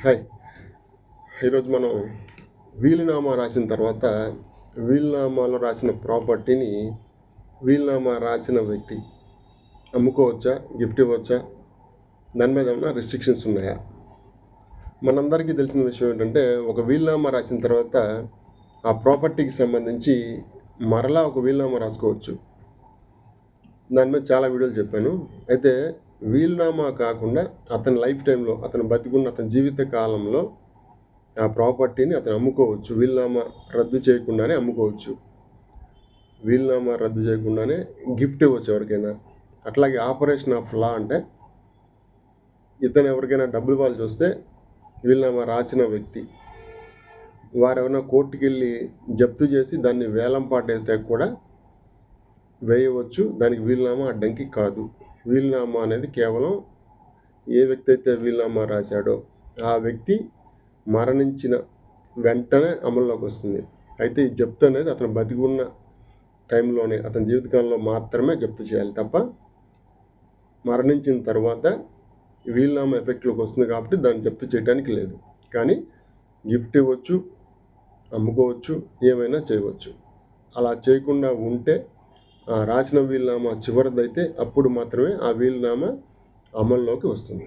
Hi. ఈరోజు మనం వీలునామా రాసిన తర్వాత వీలునామాలో రాసిన ప్రాపర్టీని వీలునామా రాసిన వ్యక్తి అమ్ముకోవచ్చా గిఫ్ట్ ఇవ్వచ్చా దాని మీద ఏమైనా రెస్ట్రిక్షన్స్ ఉన్నాయా? మనందరికీ తెలిసిన విషయం ఏంటంటే ఒక వీలునామా రాసిన తర్వాత ఆ ప్రాపర్టీకి సంబంధించి మరలా ఒక వీలునామా రాసుకోవచ్చు. దాని మీద చాలా వీడియోలు చెప్పాను. అయితే వీలునామా కాకుండా అతని లైఫ్ టైంలో అతను బతికున్న అతని జీవిత కాలంలో ఆ ప్రాపర్టీని అతను అమ్ముకోవచ్చు. వీలునామా రద్దు చేయకుండానే అమ్ముకోవచ్చు. వీలునామా రద్దు చేయకుండానే గిఫ్ట్ ఇవ్వచ్చు ఎవరికైనా. అట్లాగే ఆపరేషన్ ఆఫ్ లా అంటే ఇతను ఎవరికైనా డబ్బులు ఇవ్వాలి చూస్తే వీలునామా రాసిన వ్యక్తి. వారు ఎవరైనా కోర్టుకి వెళ్ళి జప్తు చేసి దాన్ని వేలం పాటేస్తే కూడా వేయవచ్చు. దానికి వీలునామా అడ్డంకి కాదు. వీలునామా అనేది కేవలం ఏ వ్యక్తి అయితే వీలునామా రాశాడో ఆ వ్యక్తి మరణించిన వెంటనే అమల్లోకి వస్తుంది. అయితే ఈ జప్తు అనేది అతను బతికి ఉన్న టైంలోనే అతని జీవితకాలంలో మాత్రమే జప్తు చేయాలి తప్ప మరణించిన తర్వాత వీలునామా ఎఫెక్ట్లోకి వస్తుంది కాబట్టి దాన్ని జప్తు చేయడానికి లేదు. కానీ గిఫ్ట్ ఇవ్వచ్చు అమ్ముకోవచ్చు ఏమైనా చేయవచ్చు. అలా చేయకుండా ఉంటే రాసిన వీలునామా చివరిదైతే అప్పుడు మాత్రమే ఆ వీలునామా అమల్లోకి వస్తుంది.